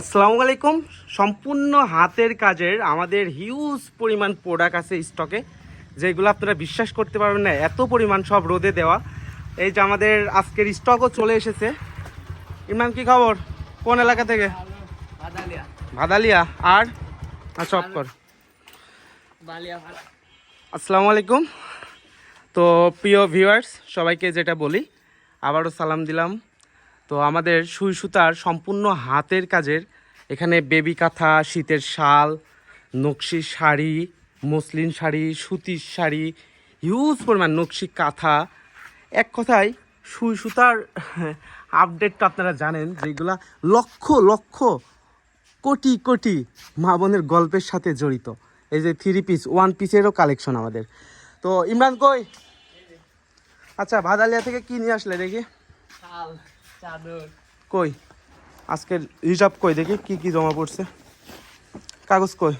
আসসালামু আলাইকুম। সম্পূর্ণ হাতের কাজের আমাদের হিউজ পরিমাণ প্রোডাক্ট আছে স্টকে যেগুলো আপনারা বিশ্বাস করতে পারবেন না এত পরিমাণ সব রোদে দেওয়া। এই যে আমাদের আজকের স্টকও চলে এসেছে। ইমরান কি খবর? কোন এলাকা থেকে? ভাদালিয়া। আর? আর চপকর বালিয়া আসসালামু আলাইকুম। তো প্রিয় ভিউয়ার্স সবাইকে যেটা বলি আবারও সালাম দিলাম। তো আমাদের সুই সুতার সম্পূর্ণ হাতের কাজের এখানে বেবি কাঁথা, শীতের শাল, নকশি শাড়ি, মসলিন শাড়ি, সুতির শাড়ি হিউজ পরিমাণ নকশি কাঁথা। এক কথায় সুই সুতার আপডেটটা আপনারা জানেন যেগুলা লক্ষ লক্ষ, কোটি কোটি মা বোনের গল্পের সাথে জড়িত। এই যে থ্রি পিস ওয়ান পিসেরও কালেকশন আমাদের। তো ইমরান কই? আচ্ছা ভাদালিয়া থেকে কি নিয়ে আসলে দেখি? কই? আজকের হিসাব কই? দেখি কি কি জমা পড়ছে। কাগজ কই?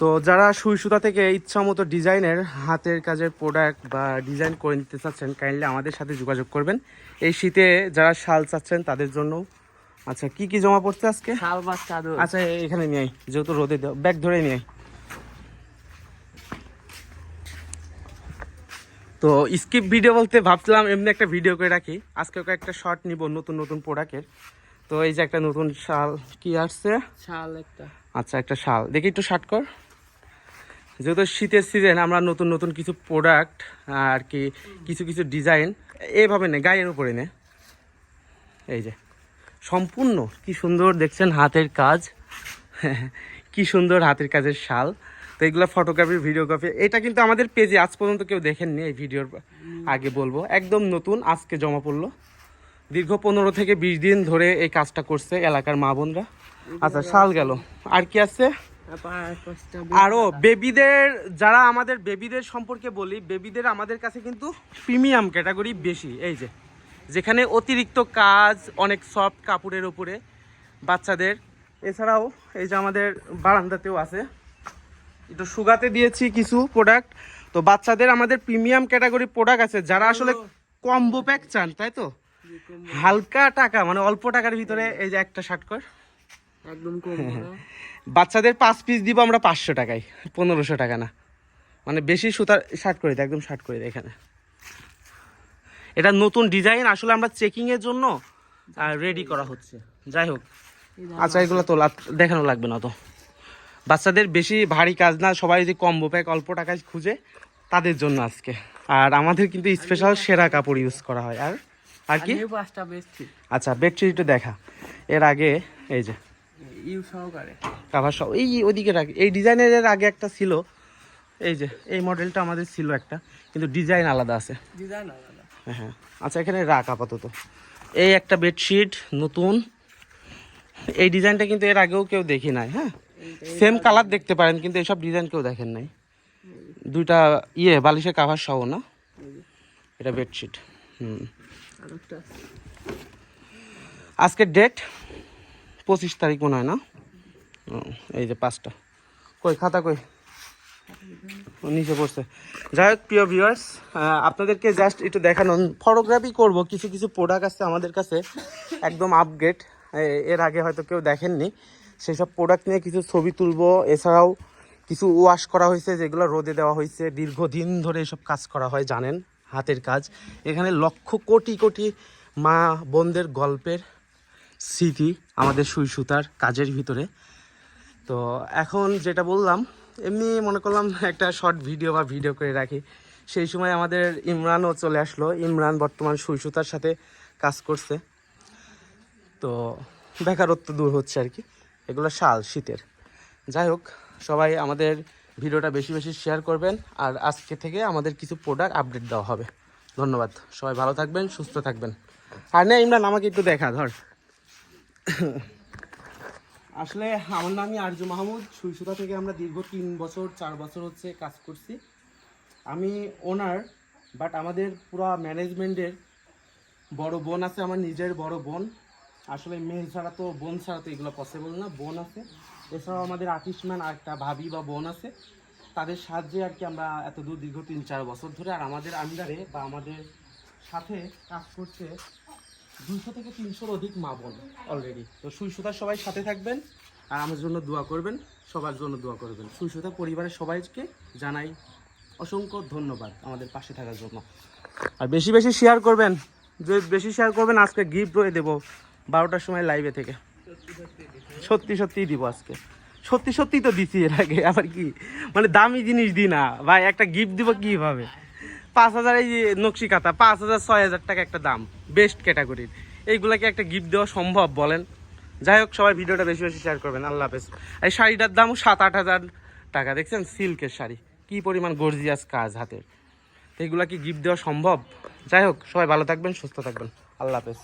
তো যারা সুই সুতা থেকে ইচ্ছা মতো ডিজাইনের হাতের কাজের প্রোডাক্ট বা ডিজাইন করে নিতে চাচ্ছেন কাইন্ডলি আমাদের সাথে যোগাযোগ করবেন। এই শীতে যারা শাল চাচ্ছেন তাদের জন্য। আচ্ছা কি কি জমা পড়ছে আজকে? শাল বা চাদর। আচ্ছা এখানে নিয়ে যেহেতু রোদে ব্যাগ ধরে নিয়ে তো স্কিপ ভিডিও বলতে ভাবছিলাম এমনি একটা ভিডিও করে রাখি। আজকে ওকে একটা শর্ট নিব নতুন নতুন প্রোডাক্টের তো এই যে একটা নতুন শাল কি আসছে? শাল একটা। আচ্ছা একটা শাল। দেখি একটু শার্ট কর। যেহেতু শীতের সিজন আমরা নতুন নতুন কিছু প্রোডাক্ট আর কি কিছু কিছু ডিজাইন এভাবে নে গায়ের উপরে নে। এই যে সম্পূর্ণ কি সুন্দর দেখছেন হাতের কাজ। কি সুন্দর হাতের কাজের শাল। তো এগুলো ফটোগ্রাফি ভিডিওগ্রাফি এটা কিন্তু আমাদের পেজে আজ পর্যন্ত কেউ দেখেননি, এই ভিডিওর আগে বলব। একদম নতুন, আজকে জমা পড়ল। দীর্ঘ পনেরো থেকে বিশ দিন ধরে এই কাজটা করছে এলাকার মা বোনরা। আচ্ছা শাল গেল। আর কি আছে? তারপর আর পাঁচটা আরও বেবিদের যারা আমাদের বেবিদের সম্পর্কে বলি বেবিদের আমাদের কাছে কিন্তু প্রিমিয়াম ক্যাটাগরি বেশি। এই যে, যেখানে অতিরিক্ত কাজ, অনেক সফট কাপড়ের উপরে বাচ্চাদের। এছাড়াও এই যে আমাদের বারান্দাতেও আছে। একটু সুগাতে দিয়েছি কিছু প্রোডাক্ট তো বাচ্চাদের আমাদের প্রিমিয়াম ক্যাটাগরি প্রোডাক্ট আছে যারা আসলে কম্বো প্যাক চান তাই তো? হালকা টাকা মানে অল্প টাকার ভিতরে এই যে একটা শার্ট কর। একদম বাচ্চাদের পাঁচ পিস দিব আমরা পাঁচশো টাকায় পনেরোশো টাকা না। মানে বেশি সুতার শার্ট করে দিই একদম শার্ট করে দিই এখানে। এটা নতুন ডিজাইন আসলে আমরা চেকিংয়ের জন্য রেডি করা হচ্ছে। যাই হোক। আচ্ছা এগুলো তো দেখানো লাগবে না তো। বাচ্চাদের বেশি ভারী কাজ না সবাই যদি কম্বো প্যাক অল্প টাকায় খুঁজে তাদের জন্য আজকে। আর আমাদের কিন্তু স্পেশাল সেরা কাপড় ইউজ করা হয়। আর আর কি? আচ্ছা বেডশিট একটু দেখা। এর আগে এই যে। সহকারে। কাভার সব এই ওদিকে রাখি। এই ডিজাইনের এর আগে একটা ছিল। এই যে এই মডেলটা আমাদের ছিল একটা। কিন্তু ডিজাইন আলাদা আছে। ডিজাইন আলাদা। হ্যাঁ হ্যাঁ। আচ্ছা এখানে রাখ আপাতত। এই একটা বেডশিট নতুন। এই ডিজাইনটা কিন্তু এর আগেও কেউ দেখি নাই হ্যাঁ? সেম কালার দেখতে পারেন কিন্তু এসব ডিজাইন কেউ দেখেন নাই। দুইটা ইয়ে বালিশের কাভার সহ না? এটা বেডশিট হুম। আজকের ডেট পঁচিশ তারিখ মনে হয় না? এই যে পাঁচটা। কই খাতা কই? নিচে পড়ছে। যাই হোক প্রিয় ভিউয়ার্স আপনাদেরকে জাস্ট একটু দেখানো ফটোগ্রাফি করব। কিছু কিছু প্রোডাক্ট আছে আমাদের কাছে একদম আপগ্রেড এর আগে হয়তো কেউ দেখেননি। সেই সব প্রোডাক্ট নিয়ে কিছু ছবি তুলবো। এছাড়াও কিছু ওয়াশ করা হয়েছে, যেগুলো রোদে দেওয়া হয়েছে। দীর্ঘদিন ধরে এসব কাজ করা হয়, জানেন, হাতের কাজ। এখানে লক্ষ কোটি কোটি মা বোনদের গল্পের স্মৃতি আমাদের সুই সুতার কাজের ভিতরে। তো এখন যেটা বললাম, এমনি মনে করলাম একটা শর্ট ভিডিও বা ভিডিও করে রাখি। সেই সময় আমাদের ইমরানও চলে আসলো। ইমরান বর্তমান সুই সুতার সাথে কাজ করছে। তো বেকারত্ব দূর হচ্ছে আর কি। এগুলো শাল, শীতের। যাই হোক, সবাই আমাদের ভিডিওটা বেশি বেশি শেয়ার করবেন আর আজকে থেকে আমাদের কিছু প্রোডাক্ট আপডেট দেওয়া হবে। ধন্যবাদ। সবাই ভালো থাকবেন, সুস্থ থাকবেন। আর না, ইমরান, আমাকে একটু দেখা, ধর। আসলে আমার নামই আরজু মাহমুদ। সুইসুতা থেকে আমরা দীর্ঘ তিন বছর, চার বছর হচ্ছে কাজ করছি। আমি ওনার বাট আমাদের পুরো ম্যানেজমেন্টের বড় বোন আছে, আমার নিজের বড় বোন। আসলে মেয়ে ছাড়া তো, বোন ছাড়া তো এগুলো পসিবল না, বোন আছে। এছাড়াও আমাদের আর্টিস্টম্যান আর একটা ভাবি বা বোন আছে। তাদের সাহায্যে আর কি আমরা এত দূর, দীর্ঘ তিন চার বছর ধরে আর আমাদের আন্ডারে বা আমাদের সাথে কাজ করছে দুইশো থেকে তিনশোর অধিক মা বোন অলরেডি তো সুইসুতার সবাই সাথে থাকবেন আর আমার জন্য দোয়া করবেন, সবার জন্য দোয়া করবেন। সুইসুতা পরিবারের সবাইকে জানাই অসংখ্য ধন্যবাদ আমাদের পাশে থাকার জন্য। আর বেশি বেশি শেয়ার করবেন, যে বেশি শেয়ার করবেন, আজকে গিফট রয়ে দেবো। বারোটার সময় লাইভে থেকে। সত্যি সত্যিই দিব আজকে। সত্যি সত্যি তো দিছি এর আগে, আবার কি? মানে দামি জিনিস দিই না। ভাই, একটা গিফট দিব কীভাবে? পাঁচ হাজার এই যে নকশি কাতা পাঁচ হাজার, ছয় হাজার টাকা একটা দাম বেস্ট ক্যাটাগরির এইগুলাকে একটা গিফট দেওয়া সম্ভব বলেন? যাই হোক, সবাই ভিডিওটা বেশি বেশি শেয়ার করবেন, আল্লাহ হাফেজ। এই শাড়িটার দামও সাত আট হাজার টাকা, দেখছেন? সিল্কের শাড়ি। কি পরিমাণ গর্জিয়াস কাজ হাতের। তো এগুলা কি গিফট দেওয়া সম্ভব? যাই হোক, সবাই ভালো থাকবেন, সুস্থ থাকবেন। আল্লাহ হাফেজ।